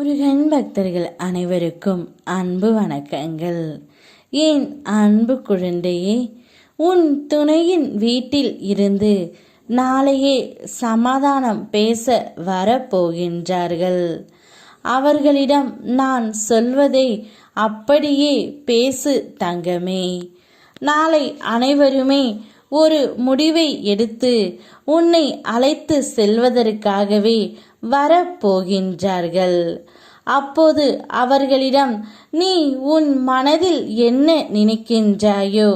முருகன் பக்தர்கள் அனைவருக்கும் அன்பு வணக்கங்கள். ஏன் அன்பு குழந்தையே உன் துணையின் வீட்டில் இருந்து நாளையே சமாதானம் பேச வரப்போகின்றார்கள். அவர்களிடம் நான் சொல்வதை அப்படியே பேசு தங்கமே. நாளை அனைவருமே ஒரு முடிவை எடுத்து உன்னை அழைத்து செல்வதற்காகவே வரப்போகின்றார்கள். அப்போது அவர்களிடம் நீ உன் மனதில் என்ன நினைக்கின்றாயோ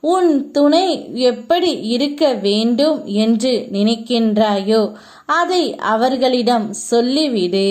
உன் துணை எப்படி இருக்க வேண்டும் என்று நினைக்கின்றாயோ அதை அவர்களிடம் சொல்லிவிடு.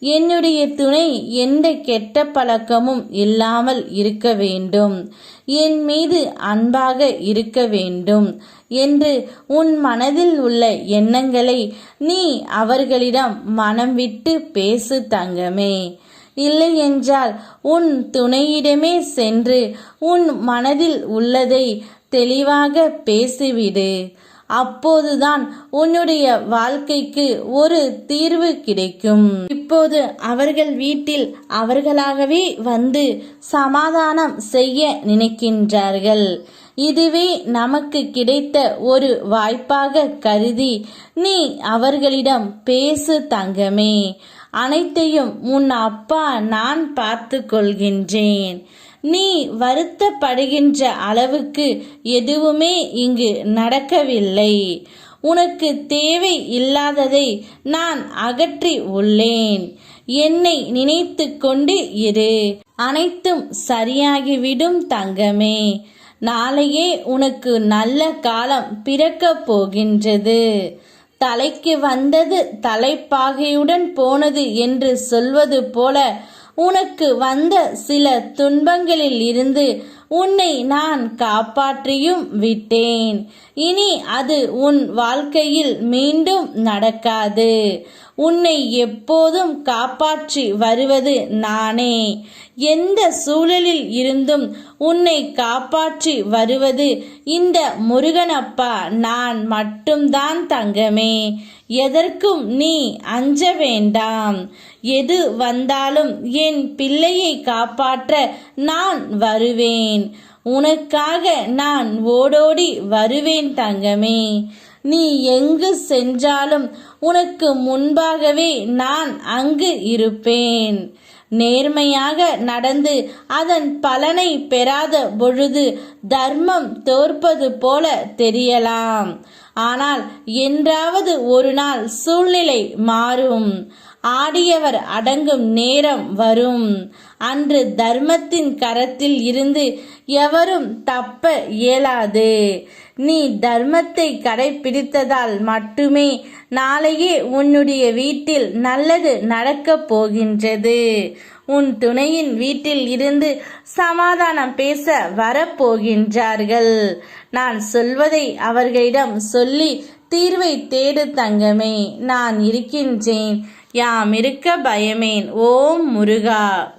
என்னுடைய துணை எந்த கெட்ட பழக்கமும் இல்லாமல் இருக்க வேண்டும். என் மீது அன்பாக இருக்க வேண்டும் என்று உன் மனதில் உள்ள எண்ணங்களை நீ அவர்களிடம் மனம் விட்டு பேசு தங்கமே. இல்லை என்றால் உன் துணையிடமே சென்று உன் மனதில் உள்ளதை தெளிவாக பேசிவிடு. அப்போதுதான் உன்னுடைய வாழ்க்கைக்கு ஒரு தீர்வு கிடைக்கும். இப்போது அவர்கள் வீட்டில் அவர்களாகவே வந்து சமாதானம் செய்ய நினைக்கின்றார்கள். இதுவே நமக்கு கிடைத்த ஒரு வாய்ப்பாக கருதி நீ அவர்களிடம் பேசு தங்கமே. அனைத்தையும் உன் அப்பா நான் பார்த்து கொள்கின்றேன் நீ வருத்தப்படுகின்ற அளவுக்கு எதுவுமே இங்கு நடக்கவில்லை. உனக்கு தேவை இல்லாததை நான் அகற்றி உள்ளேன். என்னை நினைத்து கொண்டு இரு. அனைத்தும் சரியாகிவிடும் தங்கமே. நாளையே உனக்கு நல்ல காலம் பிறக்கப் போகின்றது. தலைக்கு வந்தது தலைப்பாகையுடன் போனது என்று சொல்வது போல உனக்கு வந்த சில துன்பங்களில் இருந்து உன்னை நான் காப்பாற்றியும் விட்டேன். இனி அது உன் வாழ்க்கையில் மீண்டும் நடக்காது. உன்னை எப்போதும் காப்பாற்றி வருவது நானே. எந்த சூழலில் இருந்தும் உன்னை காப்பாற்றி வருவது இந்த முருகனப்பா நான் மட்டும்தான் தங்கமே. எதற்கும் நீ அஞ்ச வேண்டாம். எது வந்தாலும் என் பிள்ளையை காப்பாற்ற நான் வருவேன். உனக்காக நான் ஓடோடி வருவேன் தங்கமே. நீ எங்கு சென்றாலும் உனக்கு முன்பாகவே நான் அங்கு இருப்பேன். நேர்மையாக நடந்து அதன் பலனை பெறாத பொழுது தர்மம் தோற்பது போல தெரியலாம். ஆனால் என்றாவது ஒரு நாள் சூழ்நிலை மாறும். ஆடியவர் அடங்கும் நேரம் வரும். அன்று தர்மத்தின் கரத்தில் இருந்து எவரும் தப்ப இயலாது. நீ தர்மத்தை கடைபிடித்ததால் மட்டுமே நாளையே உன்னுடைய வீட்டில் நல்லது நடக்கப் போகின்றது. உன் துணையின் வீட்டில் இருந்து சமாதானம் பேச வரப்போகின்றார்கள். நான் சொல்வதை அவர்களிடம் சொல்லி தீர்வை தேடு தங்கமே. நான் இருக்கின்றேன். யாம் இருக்க பயமேன் ஓம் முருகா.